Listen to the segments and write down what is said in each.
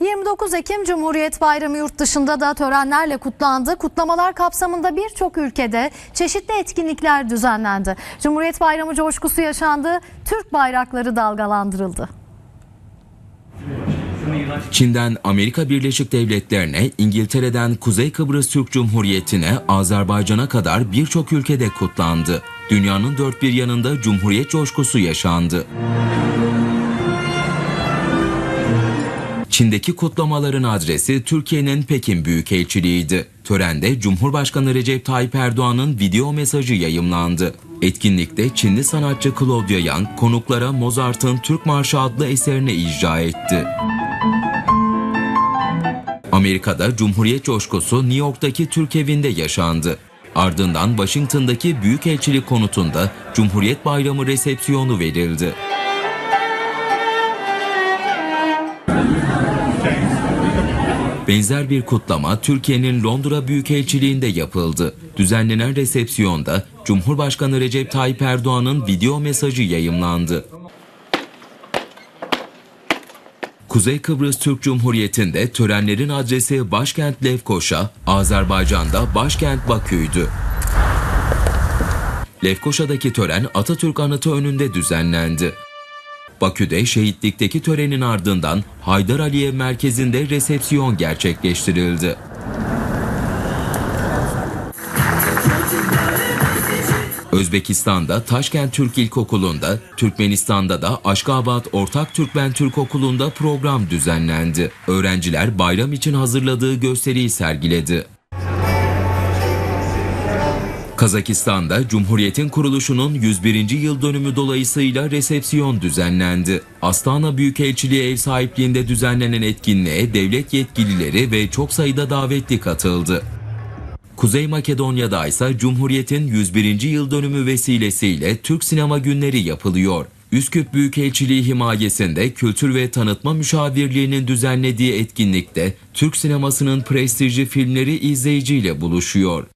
29 Ekim Cumhuriyet Bayramı yurt dışında da törenlerle kutlandı. Kutlamalar kapsamında birçok ülkede çeşitli etkinlikler düzenlendi. Cumhuriyet Bayramı coşkusu yaşandı, Türk bayrakları dalgalandırıldı. Çin'den Amerika Birleşik Devletleri'ne, İngiltere'den Kuzey Kıbrıs Türk Cumhuriyeti'ne, Azerbaycan'a kadar birçok ülkede kutlandı. Dünyanın dört bir yanında Cumhuriyet coşkusu yaşandı. Çin'deki kutlamaların adresi Türkiye'nin Pekin Büyükelçiliğiydi. Törende Cumhurbaşkanı Recep Tayyip Erdoğan'ın video mesajı yayımlandı. Etkinlikte Çinli sanatçı Claudia Yang konuklara Mozart'ın Türk Marşı adlı eserini icra etti. Amerika'da Cumhuriyet coşkusu New York'taki Türk evinde yaşandı. Ardından Washington'daki Büyükelçilik konutunda Cumhuriyet Bayramı resepsiyonu verildi. Benzer bir kutlama Türkiye'nin Londra Büyükelçiliğinde yapıldı. Düzenlenen resepsiyonda Cumhurbaşkanı Recep Tayyip Erdoğan'ın video mesajı yayımlandı. Kuzey Kıbrıs Türk Cumhuriyeti'nde törenlerin adresi başkent Lefkoşa, Azerbaycan'da başkent Bakü'ydü. Lefkoşa'daki tören Atatürk Anıtı önünde düzenlendi. Bakü'de şehitlikteki törenin ardından Haydar Aliyev merkezinde resepsiyon gerçekleştirildi. Özbekistan'da Taşkent Türk İlkokulu'nda, Türkmenistan'da da Aşkabat Ortak Türkmen Türk Okulu'nda program düzenlendi. Öğrenciler bayram için hazırladığı gösteriyi sergiledi. Kazakistan'da Cumhuriyet'in kuruluşunun 101. yıl dönümü dolayısıyla resepsiyon düzenlendi. Astana Büyükelçiliği ev sahipliğinde düzenlenen etkinliğe devlet yetkilileri ve çok sayıda davetli katıldı. Kuzey Makedonya'da ise Cumhuriyet'in 101. yıl dönümü vesilesiyle Türk Sinema Günleri yapılıyor. Üsküp Büyükelçiliği himayesinde Kültür ve Tanıtma Müşavirliği'nin düzenlediği etkinlikte Türk sinemasının prestijli filmleri izleyiciyle buluşuyor.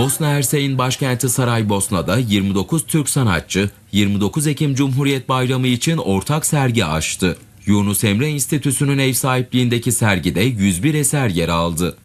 Bosna Hersey'in başkenti Saraybosna'da 29 Türk sanatçı 29 Ekim Cumhuriyet Bayramı için ortak sergi açtı. Yunus Emre Enstitüsü'nün ev sahipliğindeki sergide 101 eser yer aldı.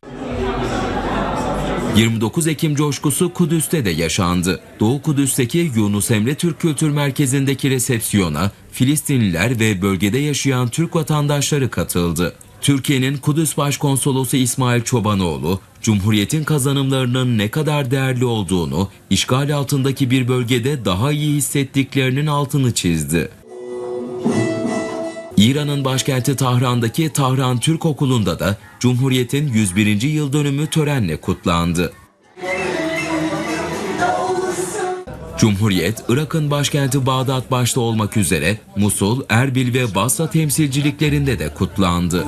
29 Ekim coşkusu Kudüs'te de yaşandı. Doğu Kudüs'teki Yunus Emre Türk Kültür Merkezi'ndeki resepsiyona Filistinliler ve bölgede yaşayan Türk vatandaşları katıldı. Türkiye'nin Kudüs Başkonsolosu İsmail Çobanoğlu, Cumhuriyet'in kazanımlarının ne kadar değerli olduğunu, işgal altındaki bir bölgede daha iyi hissettiklerinin altını çizdi. İran'ın başkenti Tahran'daki Tahran Türk Okulu'nda da Cumhuriyet'in 101. yıl dönümü törenle kutlandı. Cumhuriyet, Irak'ın başkenti Bağdat başta olmak üzere Musul, Erbil ve Basra temsilciliklerinde de kutlandı.